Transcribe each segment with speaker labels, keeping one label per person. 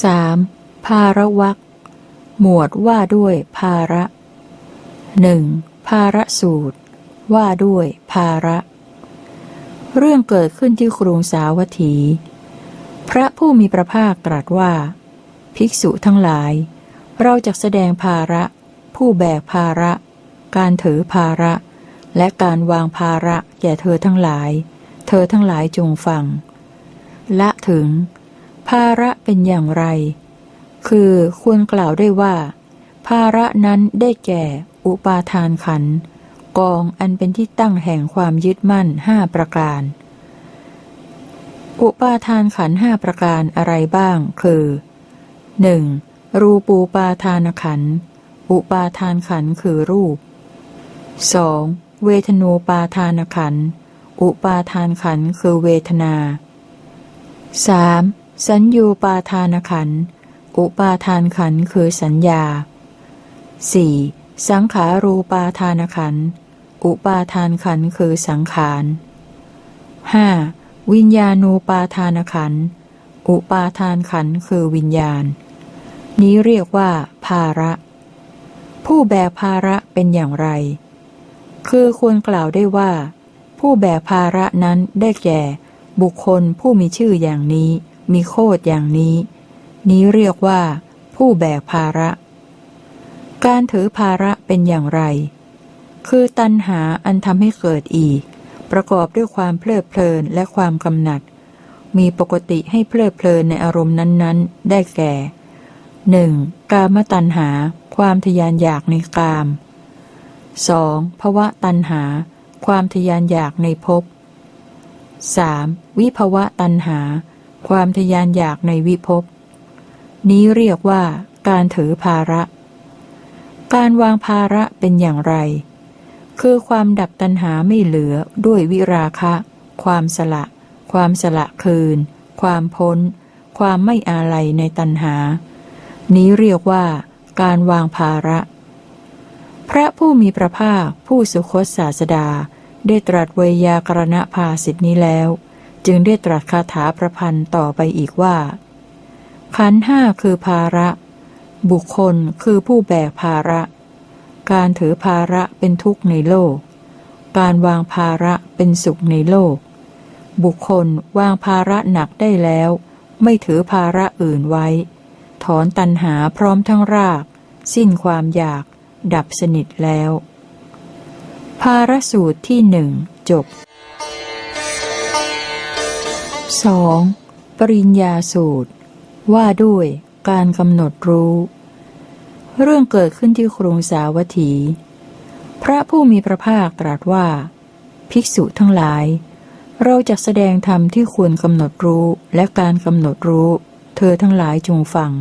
Speaker 1: 3. ภาระวักหมวดว่าด้วยภาระหนึ่งภาระสูตร ว่าด้วยภาระ เรื่องเกิดขึ้นที่กรุงสาวัตถี พระผู้มีพระภาคตรัสว่า ภิกษุทั้งหลาย เราจะแสดงภาระ ผู้แบกภาระ การถือภาระ และการวางภาระแก่เธอทั้งหลาย เธอทั้งหลายจงฟัง ละถึงาระเป็นอย่างไร คือควรกล่าวได้ว่า ภาระนั้นได้แก่ อุปาทานขัน กองอันเป็นที่ตั้งแห่งความยึดมั่นห้าประการ อุปาทานขันห้าประการอะไรบ้าง คือ 1. รูปูปาทานขัน อุปาทานขันคือรูป 2. เวทนูปาทานขัน อุปาทานขันคือเวทนา 3. สัญญูปาทานขัน อุปาทานขันคือสัญญา 4. สังขารูปาทานขัน อุปาทานขันคือสังขาร 5. วิญญาณูปาทานขัน อุปาทานขันคือวิญญาณ นี้เรียกว่า ภาระ ผู้แบกภาระเป็นอย่างไร คือควรกล่าวได้ว่า ผู้แบกภาระนั้นได้แก่ บุคคลผู้มีชื่ออย่างนี้ มีโคดอย่างนี้ นี้เรียกว่า ผู้แบกภาระ การถือภาระเป็นอย่างไร คือตัณหาอันทำให้เกิดอีก ประกอบด้วยความเพลิดเพลินและความกำหนัด มีปกติให้เพลิดเพลินในอารมณ์นั้นๆ ได้แก่ 1. กามตัณหา ความทยานอยากในกาม 2. ภวะตัณหา ความทยานอยากในภพ 3. วิภวะตัณหา ความทยานอยากในวิภพ นี้เรียกว่า การถือภาระ การวางภาระเป็นอย่างไร คือความดับตัณหาไม่เหลือด้วยวิราคะ ความสละ ความสละคืน ความพ้น ความไม่อาลัยในตัณหา นี้เรียกว่า การวางภาระ พระผู้มีพระภาคผู้สุคตศาสดาได้ตรัสเวยากรณภาสิทธินี้แล้ว จึงได้ตรัสคาถาประพันธ์ต่อไปอีกว่า ขันห้าคือภาระ บุคคลคือผู้แบกภาระ การถือภาระเป็นทุกข์ในโลก การวางภาระเป็นสุขในโลก บุคคลวางภาระหนักได้แล้ว ไม่ถือภาระอื่นไว้ ถอนตัณหาพร้อมทั้งราก สิ้นความอยาก ดับสนิทแล้ว ภาระสูตรที่หนึ่งจบ 2. ปริญญาสูตร ว่าด้วยการกำหนดรู้ เรื่องเกิดขึ้นที่ครุงสาวัตถี พระผู้มีพระภาคตรัสว่า ภิกษุทั้งหลาย เราจะแสดงธรรมที่ควรกำหนดรู้และการกำหนดรู้ เธอทั้งหลายจงฟัง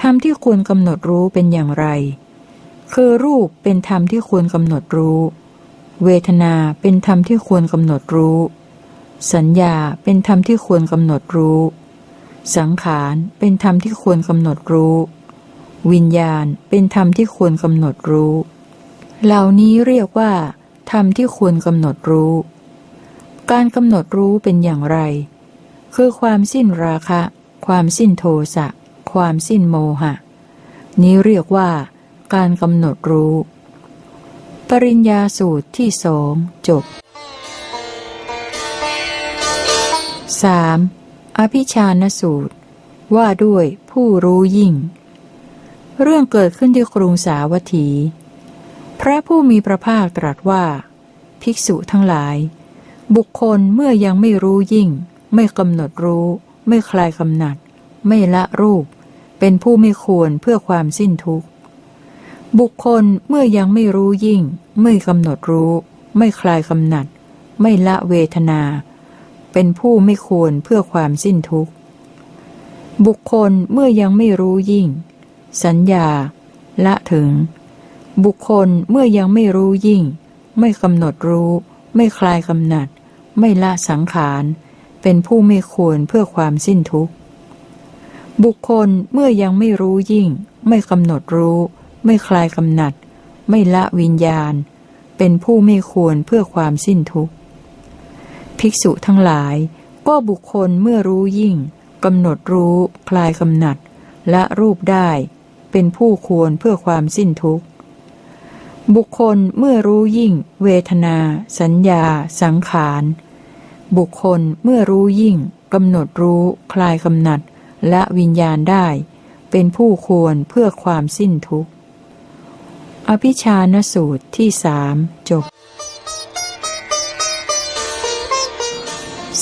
Speaker 1: ธรรมที่ควรกำหนดรู้เป็นอย่างไร คือรูปเป็นธรรมที่ควรกำหนดรู้ เวทนาเป็นธรรมที่ควรกำหนดรู้ สัญญาเป็นธรรมที่ควรกำหนดรู้ สังขารเป็นธรรมที่ควรกำหนดรู้ วิญญาณเป็นธรรมที่ควรกำหนดรู้ เหล่านี้เรียกว่า ธรรมที่ควรกำหนดรู้ การกำหนดรู้เป็นอย่างไร คือความสิ้นราคะ ความสิ้นโทสะ ความสิ้นโมหะ นี้เรียกว่า การกำหนดรู้ ปริญญาสูตรที่สองจบ 3. อภิชานสูตร ว่าด้วยผู้รู้ยิ่ง เรื่องเกิดขึ้นที่กรุงสาวัตถี พระผู้มีพระภาคตรัสว่า ภิกษุทั้งหลาย บุคคลเมื่อยังไม่รู้ยิ่ง ไม่กำหนดรู้ ไม่คลายกำหนัด ไม่ละรูป เป็นผู้ไม่ควรเพื่อความสิ้นทุกข์ บุคคลเมื่อยังไม่รู้ยิ่ง ไม่กำหนดรู้ ไม่คลายกำหนัด ไม่ละเวทนา เป็นผู้ไม่ควรเพื่อความสิ้นทุกข์ บุคคลเมื่อยังไม่รู้ยิ่ง สัญญา ละถึง บุคคลเมื่อยังไม่รู้ยิ่ง ไม่กำหนดรู้ ไม่คลายกำหนัด ไม่ละสังขาร เป็นผู้ไม่ควรเพื่อความสิ้นทุกข์ บุคคลเมื่อยังไม่รู้ยิ่ง ไม่กำหนดรู้ ไม่คลายกำหนัด ไม่ละวิญญาณ เป็นผู้ไม่ควรเพื่อความสิ้นทุกข์ ภิกษุทั้งหลาย ก็บุคคลเมื่อรู้ยิ่งกำหนดรู้คลายกำหนัด และรูปได้ เป็นผู้ควรเพื่อความสิ้นทุกข์ บุคคลเมื่อรู้ยิ่ง เวทนา สัญญา สังขาร บุคคลเมื่อรู้ยิ่งกำหนดรู้คลายกำหนัด และวิญญาณได้ เป็นผู้ควรเพื่อความสิ้นทุกข์ อภิชานสูตรที่สามจบ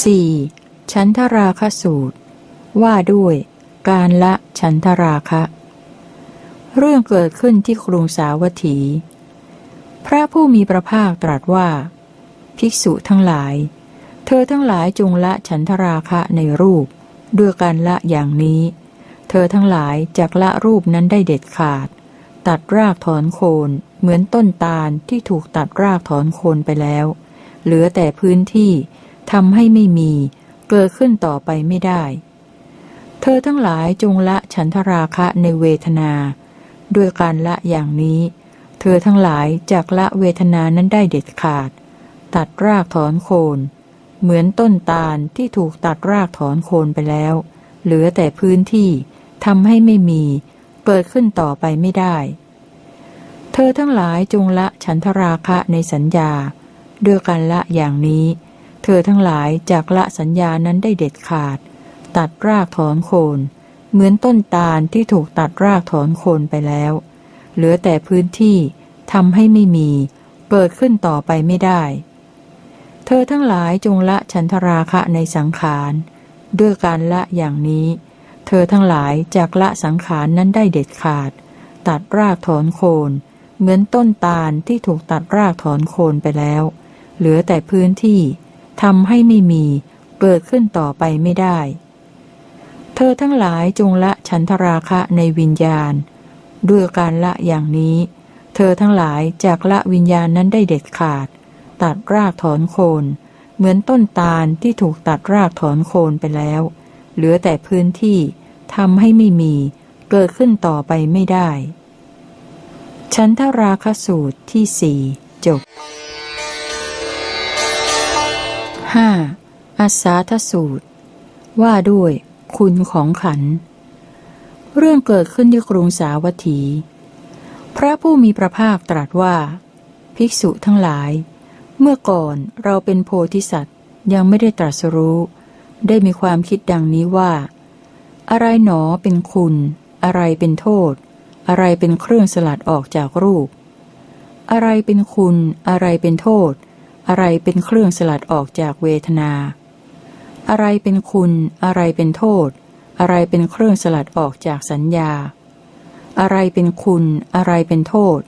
Speaker 1: 4. ฉันทราคสูตร ว่าด้วย การละฉันทราคะ เรื่องเกิดขึ้นที่กรุงสาวัตถี พระผู้มีพระภาคตรัสว่า ภิกษุทั้งหลาย เธอทั้งหลายจงละฉันทราคะในรูป ด้วยการละอย่างนี้ เธอทั้งหลายจากละรูปนั้นได้เด็ดขาด ตัดรากถอนโคนเหมือนต้นตาลที่ถูกตัดรากถอนโคนไปแล้ว เหลือแต่พื้นที่ ทำให้ไม่มี เกิดขึ้นต่อไปไม่ได้ เธอทั้งหลายจงละฉันทราคะในเวทนา ด้วยการละอย่างนี้ เธอทั้งหลายจากละเวทนานั้นได้เด็ดขาด ตัดรากถอนโคน เหมือนต้นตาลที่ถูกตัดรากถอนโคนไปแล้ว เหลือแต่พื้นที่ทำให้ไม่มี เกิดขึ้นต่อไปไม่ได้ เธอทั้งหลายจงละฉันทราคะในสัญญา ด้วยการละอย่างนี้ เธอทั้งหลายจากละสัญญานั้นได้เด็ดขาด ตัดรากถอนโคน เหมือนต้นตาลที่ถูกตัดรากถอนโคนไปแล้ว เหลือแต่พื้นที่ทำให้ไม่มีเกิดขึ้นต่อไปไม่ได้ เธอทั้งหลายจงละฉันทราคะในสังขาร ด้วยการละอย่างนี้ เธอทั้งหลายจากละสังขารนั้นได้เด็ดขาด ตัดรากถอนโคน เหมือนต้นตาลที่ถูกตัดรากถอนโคนไปแล้ว เหลือแต่พื้นที่ ทำให้ไม่มี เกิดขึ้นต่อไปไม่ได้ เธอทั้งหลายจงละฉันทราคะในวิญญาณ ด้วยการละอย่างนี้ เธอทั้งหลายจากละวิญญาณนั้นได้เด็ดขาด ตัดรากถอนโคน เหมือนต้นตาลที่ถูกตัดรากถอนโคนไปแล้ว เหลือแต่พื้นที่ทำให้ไม่มี เกิดขึ้นต่อไปไม่ได้ ฉันทราคสูตรที่สี่จบ 5. อัสสาทสูตร ว่าด้วย คุณของขัน เรื่องเกิดขึ้นที่กรุงสาวัตถี พระผู้มีพระภาคตรัสว่า ภิกษุทั้งหลาย เมื่อก่อนเราเป็นโพธิสัตว์ยังไม่ได้ตรัสรู้ ได้มีความคิดดังนี้ว่า อะไรหนอเป็นคุณ อะไรเป็นโทษ อะไรเป็นเครื่องสลัดออกจากรูป อะไรเป็นคุณ อะไรเป็นโทษ อะไรเป็นเครื่องสลัดออกจากเวทนา อะไรเป็นคุณ อะไรเป็นโทษ อะไรเป็นเครื่องสลัดออกจากสัญญา อะไรเป็นคุณ อะไรเป็นโทษ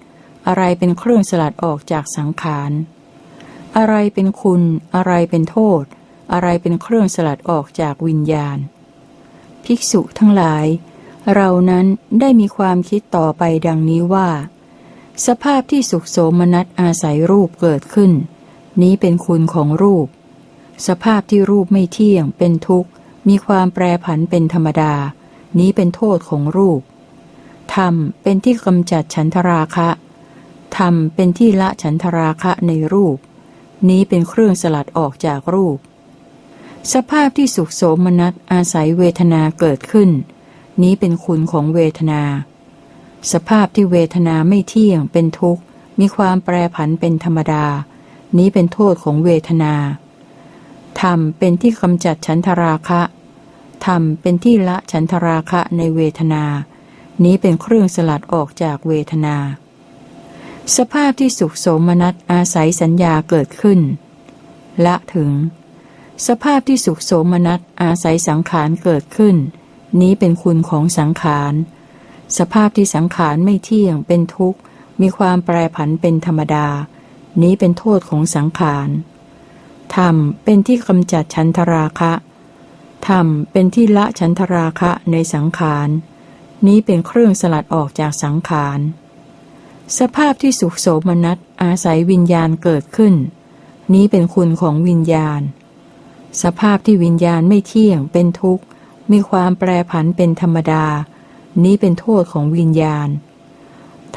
Speaker 1: อะไรเป็นเครื่องสลัดออกจากสังขาร อะไรเป็นคุณ อะไรเป็นโทษ อะไรเป็นเครื่องสลัดออกจากวิญญาณ ภิกษุทั้งหลาย เรานั้นได้มีความคิดต่อไปดังนี้ว่า สภาพที่สุขโสมนัสอาศัยรูปเกิดขึ้น นี้เป็นคุณของรูป สภาพที่รูปไม่เที่ยง เป็นทุกข์ มีความแปรผันเป็นธรรมดา นี้เป็นโทษของรูป ธรรมเป็นที่กำจัดฉันทราคะ ธรรมเป็นที่ละฉันทราคะในรูป นี้เป็นเครื่องสลัดออกจากรูป สภาพที่สุขโสมนัสอาศัยเวทนาเกิดขึ้น นี้เป็นคุณของเวทนา สภาพที่เวทนาไม่เที่ยง เป็นทุกข์ มีความแปรผันเป็นธรรมดา นี้เป็นโทษของเวทนา ธรรมเป็นที่กำจัดฉันทราคะ ธรรมเป็นที่ละฉันทราคะในเวทนา นี้เป็นเครื่องสลัดออกจากเวทนา สภาพที่สุขโสมนัสอาศัยสัญญาเกิดขึ้น ละถึง สภาพที่สุขโสมนัสอาศัยสังขารเกิดขึ้น นี้เป็นคุณของสังขาร สภาพที่สังขารไม่เที่ยงเป็นทุกข์ มีความแปรผันเป็นธรรมดา นี้เป็นโทษของสังขาร ธรรมเป็นที่กำจัดฉันทราคะ ธรรมเป็นที่ละฉันทราคะในสังขาร นี้เป็นเครื่องสลัดออกจากสังขาร สภาพที่สุขโสมนัสอาศัยวิญญาณเกิดขึ้น นี้เป็นคุณของวิญญาณ สภาพที่วิญญาณไม่เที่ยงเป็นทุกข์ มีความแปรผันเป็นธรรมดา นี้เป็นโทษของวิญญาณ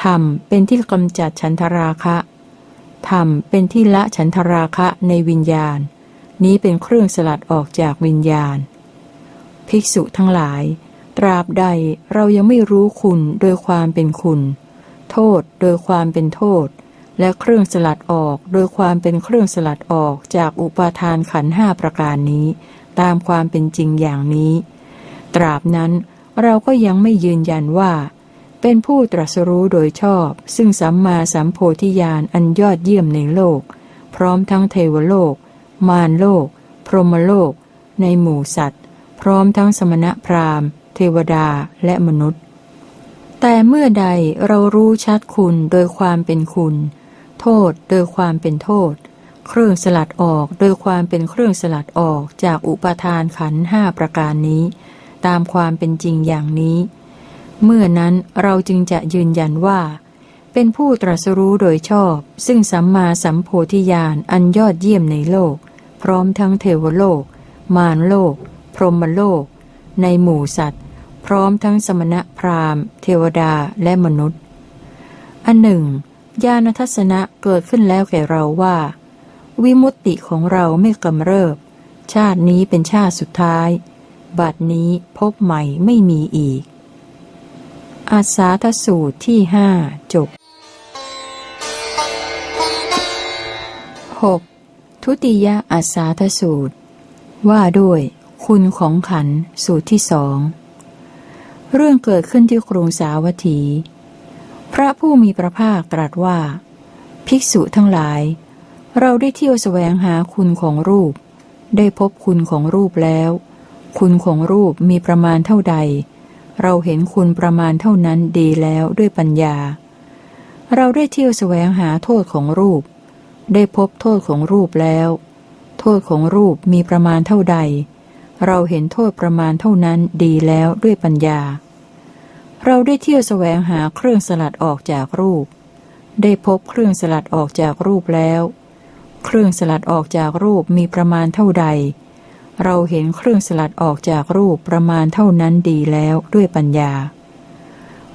Speaker 1: ธรรมเป็นที่กำจัดฉันทราคะ ธรรมเป็นที่ละฉันทราคะในวิญญาณ นี้เป็นเครื่องสลัดออกจากวิญญาณ ภิกษุทั้งหลาย ตราบใดเรายังไม่รู้คุณโดยความเป็นคุณ โทษโดยความเป็นโทษ และเครื่องสลัดออกโดยความเป็นเครื่องสลัดออกจากอุปาทานขันห้าประการนี้ ตามความเป็นจริงอย่างนี้ ตราบนั้นเราก็ยังไม่ยืนยันว่า เป็นผู้ตรัสรู้โดยชอบ ซึ่งสัมมาสัมโพธิญาณอันยอดเยี่ยมในโลก พร้อมทั้งเทวโลก มารโลก พรหมโลก ในหมู่สัตว์ พร้อมทั้งสมณะพราหมณ์ เทวดาและมนุษย์ แต่เมื่อใดเรารู้ชัดคุณโดยความเป็นคุณ โทษโดยความเป็นโทษ เครื่องสลัดออกโดยความเป็นเครื่องสลัดออกจากอุปทานขันห้าประการนี้ ตามความเป็นจริงอย่างนี้ เมื่อนั้นเราจึงจะยืนยันว่า เป็นผู้ตรัสรู้โดยชอบ ซึ่งสัมมาสัมโพธิญาณอันยอดเยี่ยมในโลก พร้อมทั้งเทวโลก มารโลก พรหมโลก ในหมู่สัตว์ พร้อมทั้งสมณะพราหมณ์ เทวดาและมนุษย์ อันหนึ่งญาณทัศนะเกิดขึ้นแล้วแก่เราว่า วิมุตติของเราไม่กำเริบ ชาตินี้เป็นชาติสุดท้าย บัดนี้พบใหม่ไม่มีอีก อาสาทสูตรที่ห้าจบ 6. ทุติยอาสาทสูตร ว่าด้วย คุณของขันสูตรที่สองเรื่องเกิดขึ้นที่กรุงสาวัตถี พระผู้มีพระภาคตรัสว่า ภิกษุทั้งหลาย เราได้เที่ยวแสวงหาคุณของรูป ได้พบคุณของรูปแล้ว คุณของรูปมีประมาณเท่าใด เราเห็นคุณประมาณเท่านั้นดีแล้วด้วยปัญญา เราได้เที่ยวแสวงหาโทษของรูป ได้พบโทษของรูปแล้ว โทษของรูปมีประมาณเท่าใด เราเห็นโทษประมาณเท่านั้นดีแล้วด้วยปัญญา เราได้เที่ยวแสวงหาเครื่องสลัดออกจากรูป ได้พบเครื่องสลัดออกจากรูปแล้ว เครื่องสลัดออกจากรูปมีประมาณเท่าใดเเราเห็นเครื่องสลัดออกจากรูปประมาณเท่านั้นดีแล้วด้วยปัญญา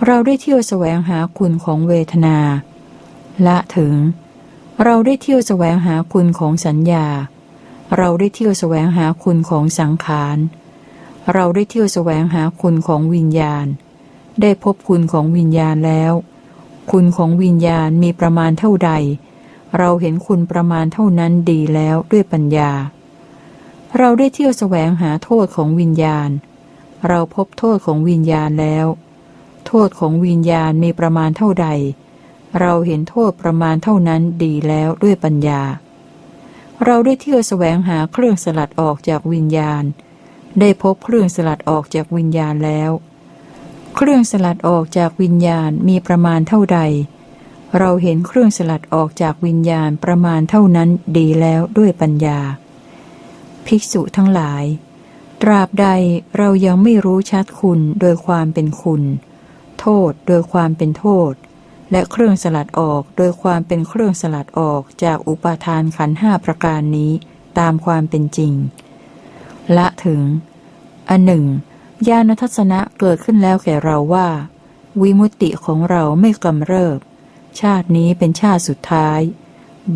Speaker 1: เราได้เที่ยวแสวงหาคุณของเวทนา ละถึง เราได้เที่ยวแสวงหาคุณของสัญญา เราได้เที่ยวแสวงหาคุณของสังขารเราได้เที่ยวแสวงหาคุณของวิญญาณ ได้พบคุณของวิญญาณแล้ว คุณของวิญญาณมีประมาณเท่าใด เราเห็นคุณประมาณเท่านั้นดีแล้วด้วยปัญญา เราได้เที่ยวแสวงหาโทษของวิญญาณ เราพบโทษของวิญญาณแล้ว โทษของวิญญาณมีประมาณเท่าใด เราเห็นโทษประมาณเท่านั้นดีแล้วด้วยปัญญา เราได้เที่ยวแสวงหาเครื่องสลัดออกจากวิญญาณ ได้พบเครื่องสลัดออกจากวิญญาณแล้ว เครื่องสลัดออกจากวิญญาณมีประมาณเท่าใด เราเห็นเครื่องสลัดออกจากวิญญาณประมาณเท่านั้นดีแล้วด้วยปัญญา ภิกษุทั้งหลาย ตราบใดเรายังไม่รู้ชัดคุณโดยความเป็นคุณ โทษโดยความเป็นโทษ และเครื่องสลัดออกโดยความเป็นเครื่องสลัดออกจากอุปาทานขันห้าประการนี้ตามความเป็นจริง ละถึง อันหนึ่ง ญาณทัศนะเกิดขึ้นแล้วแก่เราว่า วิมุตติของเราไม่กำเริบ ชาตินี้เป็นชาติสุดท้าย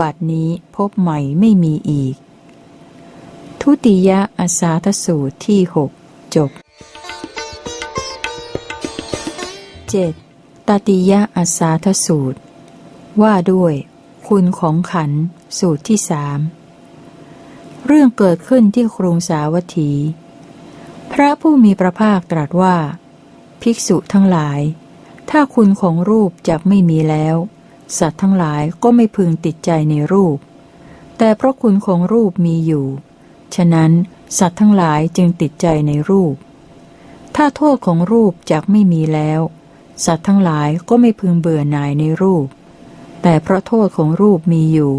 Speaker 1: บัดนี้พบใหม่ไม่มีอีก ทุติยอาสาทสูตรที่หกจบ 7. ตติยอาสาทสูตร ว่าด้วย คุณของขันสูตรที่สามเรื่องเกิดขึ้นที่กรุงสาวัตถี พระผู้มีพระภาคตรัสว่า ภิกษุทั้งหลาย ถ้าคุณของรูปจะไม่มีแล้ว สัตว์ทั้งหลายก็ไม่พึงติดใจในรูป แต่เพราะคุณของรูปมีอยู่ ฉะนั้น สัตว์ทั้งหลายจึงติดใจในรูป ถ้าโทษของรูปจะไม่มีแล้ว สัตว์ทั้งหลายก็ไม่พึงเบื่อหน่ายในรูป แต่เพราะโทษของรูปมีอยู่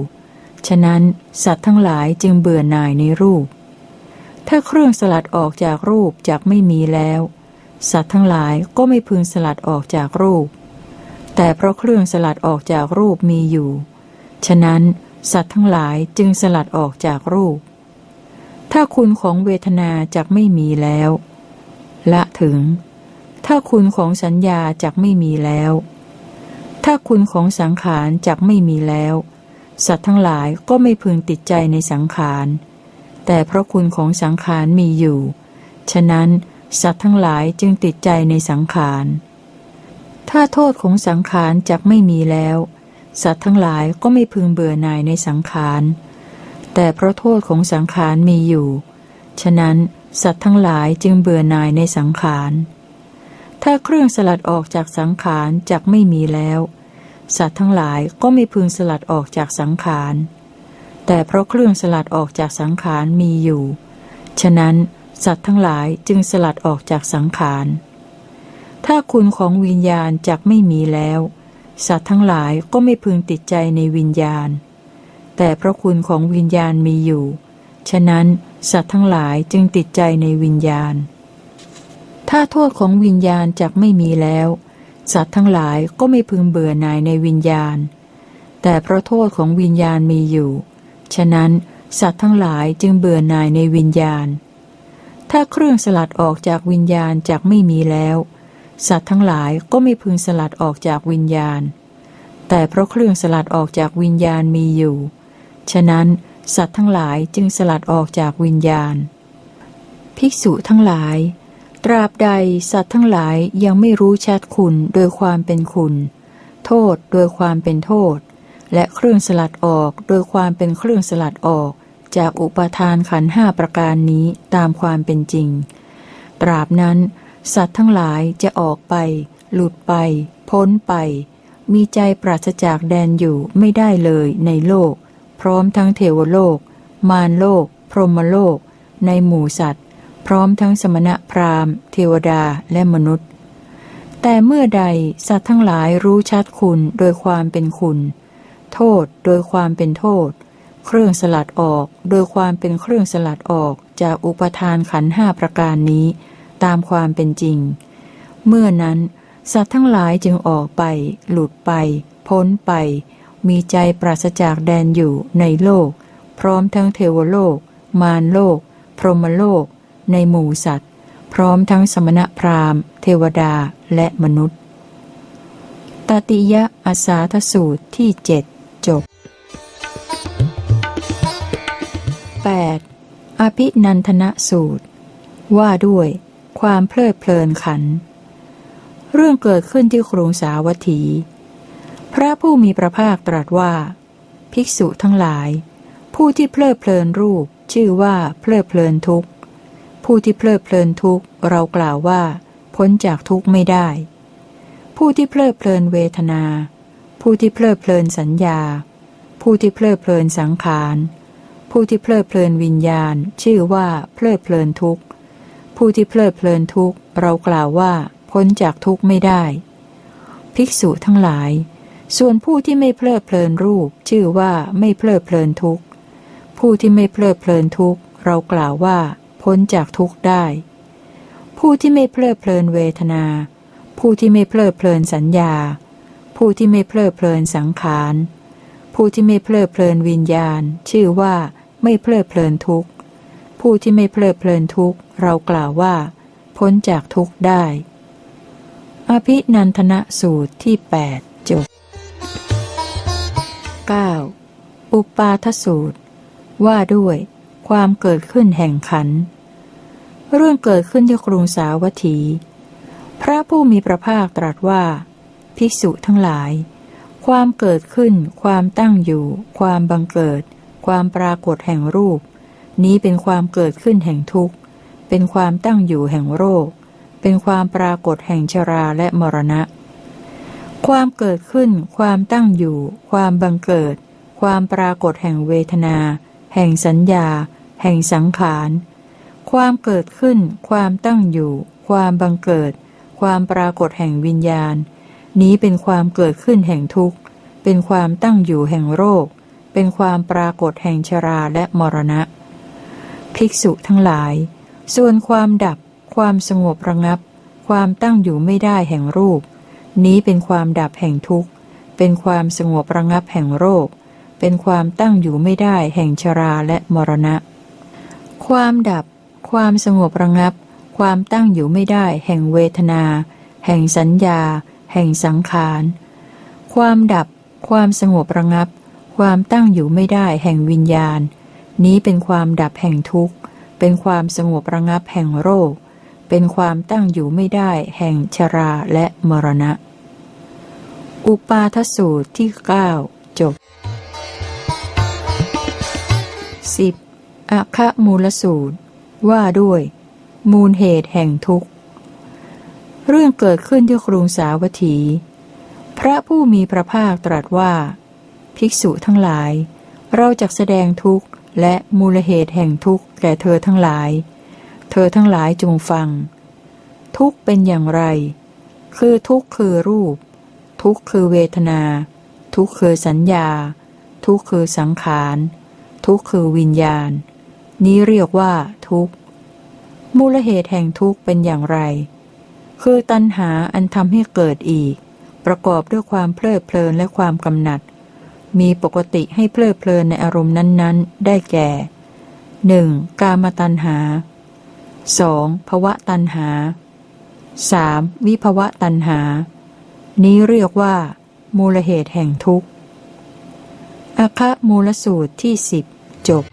Speaker 1: ฉะนั้นสัตว์ทั้งหลายจึงเบื่อหน่ายในรูป ถ้าเครื่องสลัดออกจากรูปจะไม่มีแล้ว สัตว์ทั้งหลายก็ไม่พึงสลัดออกจากรูป แต่เพราะเครื่องสลัดออกจากรูปมีอยู่ ฉะนั้นสัตว์ทั้งหลายจึงสลัดออกจากรูป ถ้าคุณของเวทนาจะไม่มีแล้ว ละถึง ถ้าคุณของสัญญาจักไม่มีแล้ว ถ้าคุณของสังขารจักไม่มีแล้ว สัตว์ทั้งหลายก็ไม่พึงติดใจในสังขาร แต่เพราะคุณของสังขารมีอยู่ฉฉะนั้นสัตว์ทั้งหลายจึงติดใจในสังขาร ถ้าโทษของสังขารจักไม่มีแล้ว สัตว์ทั้งหลายก็ไม่พึงเบื่อหน่ายในสังขาร แต่เพราะโทษของสังขารมีอยู่ ฉะนั้นสัตว์ทั้งหลายจึงเบื่อหน่ายในสังขาร ถ้าเครื่องสลัดออกจากสังขารจักไม่มีแล้ว สัตว์ทั้งหลายก็ไม่พึงสลัดออกจากสังขาร แต่เพราะเครื่องสลัดออกจากสังขารมีอยู่ ฉะนั้นสัตว์ทั้งหลายจึงสลัดออกจากสังขาร ถ้าคุณของวิญญาณจักไม่มีแล้ว สัตว์ทั้งหลายก็ไม่พึงติดใจในวิญญาณ แต่เพราะคุณของวิญญาณมีอยู่ ฉะนั้นสัตว์ทั้งหลายจึงติดใจในวิญญาณ ถ้าโทษของวิญญาณจักไม่มีแล้ว สัตว์ทั้งหลายก็ไม่พึงเบื่อหน่ายในวิญญาณ แต่เพราะโทษของวิญญาณมีอยู่ ฉะนั้นสัตว์ทั้งหลายจึงเบื่อหน่ายในวิญญาณ ถ้าเครื่องสลัดออกจากวิญญาณจากไม่มีแล้ว สัตว์ทั้งหลายก็ไม่พึงสลัดออกจากวิญญาณ แต่เพราะเครื่องสลัดออกจากวิญญาณมีอยู่ ฉะนั้น สัตว์ทั้งหลายจึงสลัดออกจากวิญญาณ ภิกษุทั้งหลาย ตราบใดสัตว์ทั้งหลายยังไม่รู้ชัดคุณโดยความเป็นคุณ โทษโดยความเป็นโทษ และเครื่องสลัดออกโดยความเป็นเครื่องสลัดออก จากอุปทานขันห้าประการนี้ตามความเป็นจริง ตราบนั้น สัตว์ทั้งหลายจะออกไป หลุดไป พ้นไปมีใจปราศจากแดนอยู่ไม่ได้เลยในโลก พร้อมทั้งเทวโลก มารโลก พรหมโลก ในหมู่สัตว์ พร้อมทั้งสมณะพราหมณ์ เทวดาและมนุษย์ แต่เมื่อใดสัตว์ทั้งหลายรู้ชัดคุณโดยความเป็นคุณ โทษโดยความเป็นโทษ เครื่องสลัดออกโดยความเป็นเครื่องสลัดออกจากอุปทานขันห้าประการนี้ ตามความเป็นจริง เมื่อนั้น สัตว์ทั้งหลายจึงออกไป หลุดไป พ้นไป มีใจปราศจากแดนอยู่ในโลก พร้อมทั้งเทวโลก มารโลก พรหมโลก ในหมู่สัตว์ พร้อมทั้งสมณพราหมณ์ เทวดาและมนุษย์ตติยะอาสาทสูตรที่เจ็ดจบ 8. อภินันทนสูตร ว่าด้วย ความเพลิดเพลินขัน เรื่องเกิดขึ้นที่ครุงสาวัตถี พระผู้มีพระภาคตรัสว่า ภิกษุทั้งหลาย ผู้ที่เพลิดเพลินรูป ชื่อว่าเพลิดเพลินทุกข์ ผู้ที่เพลิดเพลินทุกข์ เรากล่าวว่า พ้นจากทุกข์ไม่ได้ ผู้ที่เพลิดเพลินเวทนา ผู้ที่เพลิดเพลินสัญญา ผู้ที่เพลิดเพลินสังขาร ผู้ที่เพลิดเพลินวิญญาณ ชื่อว่าเพลิดเพลินทุกข์ ผู้ที่เพลิดเพลินทุกข์ เรากล่าวว่า พ้นจากทุกข์ไม่ได้ ภิกษุทั้งหลาย ส่วนผู้ที่ไม่เพลิดเพลินรูป ชื่อว่าไม่เพลิดเพลินทุกข์ ผู้ที่ไม่เพลิดเพลินทุกข์ เรากล่าวว่า พ้นจากทุกข์ได้ ผู้ที่ไม่เพลิดเพลินเวทนา ผู้ที่ไม่เพลิดเพลินสัญญา ผู้ที่ไม่เพลิดเพลินสังขาร ผู้ที่ไม่เพลิดเพลินวิญญาณ ชื่อว่า ไม่เพลิดเพลินทุกข์ ผู้ที่ไม่เพลิดเพลินทุกข์ เรากล่าวว่า พ้นจากทุกข์ได้ อภินันทนสูตรที่8 9. อุปาทสูตร ว่าด้วย ความเกิดขึ้นแห่งขัน เรื่องเกิดขึ้นที่กรุงสาวัตถี พระผู้มีพระภาคตรัสว่า ภิกษุทั้งหลาย ความเกิดขึ้น ความตั้งอยู่ ความบังเกิด ความปรากฏแห่งรูป นี้เป็นความเกิดขึ้นแห่งทุกข์ เป็นความตั้งอยู่แห่งโรค เป็นความปรากฏแห่งชราและมรณะ ความเกิดขึ้น ความตั้งอยู่ ความบังเกิด ความปรากฏแห่งเวทนา แห่งสัญญา แห่งสังขาร ความเกิดขึ้น ความตั้งอยู่ ความบังเกิด ความปรากฏแห่งวิญญาณ นี้เป็นความเกิดขึ้นแห่งทุกข์ เป็นความตั้งอยู่แห่งโรค เป็นความปรากฏแห่งชราและมรณะ ภิกษุทั้งหลาย ส่วนความดับ ความสงบระงับ ความตั้งอยู่ไม่ได้แห่งรูป นี้เป็นความดับแห่งทุกข์ เป็นความสงบระงับแห่งโรค เป็นความตั้งอยู่ไม่ได้แห่งชราและมรณะ ความดับ ความสงบระงับ ความตั้งอยู่ไม่ได้แห่งเวทนา แห่งสัญญา แห่งสังขาร ความดับ ความสงบระงับ ความตั้งอยู่ไม่ได้แห่งวิญญาณ นี้เป็นความดับแห่งทุกข์ เป็นความสงบระงับแห่งโรคเป็นความตั้งอยู่ไม่ได้แห่งชราและมรณะ อุปาทสูตรที่ 9 จบ 10. อะคะมูลสูตร ว่าด้วย มูลเหตุแห่งทุกข์ เรื่องเกิดขึ้นที่กรุงสาวัตถี พระผู้มีพระภาคตรัสว่า ภิกษุทั้งหลาย เราจะแสดงทุกข์และมูลเหตุแห่งทุกข์แก่เธอทั้งหลาย เธอทั้งหลายจงฟัง ทุกข์เป็นอย่างไร คือทุกข์คือรูป ทุกข์คือเวทนา ทุกข์คือสัญญา ทุกข์คือสังขาร ทุกข์คือวิญญาณ นี้เรียกว่า ทุกข์มูลเหตุแห่งทุกข์เป็นอย่างไร คือตัณหาอันทำให้เกิดอีก ประกอบด้วยความเพลิดเพลินและความกำหนัด มีปกติให้เพลิดเพลินในอารมณ์นั้น ๆ ได้แก่ 1. กามตัณหา 2. ภวะตัณหา 3. วิภวะตัณหา นี้เรียกว่า มูลเหตุแห่งทุกข์อคะมูลสูตรที่สิบจบ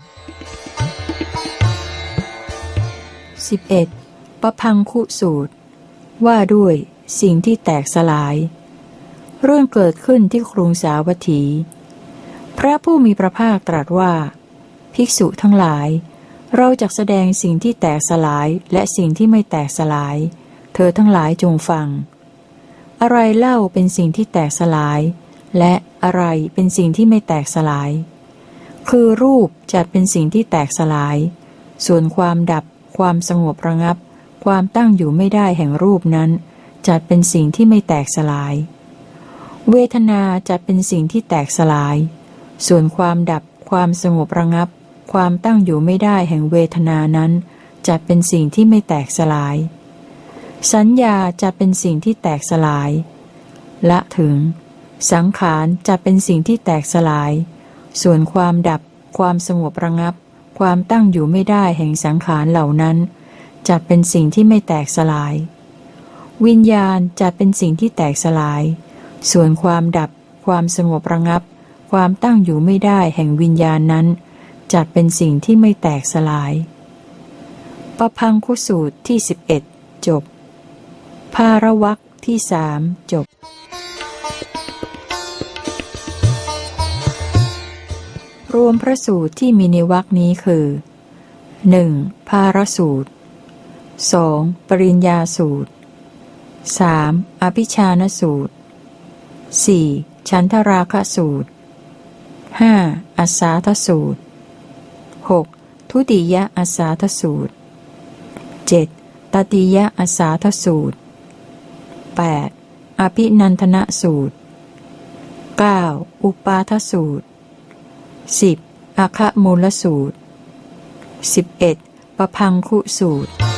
Speaker 1: 11. ประพังคุสูตร ว่าด้วยสิ่งที่แตกสลาย เรื่องเกิดขึ้นที่กรุงสาวัตถี พระผู้มีพระภาคตรัสว่า ภิกษุทั้งหลาย เราจะแสดงสิ่งที่แตกสลายและสิ่งที่ไม่แตกสลาย เธอทั้งหลายจงฟัง อะไรเล่าเป็นสิ่งที่แตกสลาย และอะไรเป็นสิ่งที่ไม่แตกสลาย คือรูปจัดเป็นสิ่งที่แตกสลาย ส่วนความดับ ความสงบระงับ ความตั้งอยู่ไม่ได้แห่งรูปนั้น จัดเป็นสิ่งที่ไม่แตกสลาย เวทนาจัดเป็นสิ่งที่แตกสลาย ส่วนความดับ ความสงบระงับ ความตั้งอยู่ไม่ได้แห่งเวทนานั้น จัดเป็นสิ่งที่ไม่แตกสลาย สัญญาจะเป็นสิ่งที่แตกสลาย ละถึง สังขารจะเป็นสิ่งที่แตกสลาย ส่วนความดับ ความสงบระงับ ความตั้งอยู่ไม่ได้แห่งสังขารเหล่านั้นจัดเป็นสิ่งที่ไม่แตกสลาย วิญญาณจัดเป็นสิ่งที่แตกสลาย ส่วนความดับ ความสงบระงับ ความตั้งอยู่ไม่ได้แห่งวิญญาณนั้นจัดเป็นสิ่งที่ไม่แตกสลาย ประพังคุสูตรที่ 11 จบ ภาระวักที่สามจบรวมพระสูตรที่มีในวรคนี้คือ 1. ภารสูตร 2. ปริญญาสูตร 3. อภิชานสูตร 4. ชันทราคสูตร 5. อัสสาทสูตร 6. ทุติยอัสสาทสูตร 7. ตติยอัสสาทสูตร 8. อภินันทนสูตร 9. อุปาทสูตร 10. อคะมูลสูตร 11. ประพังคุสูตร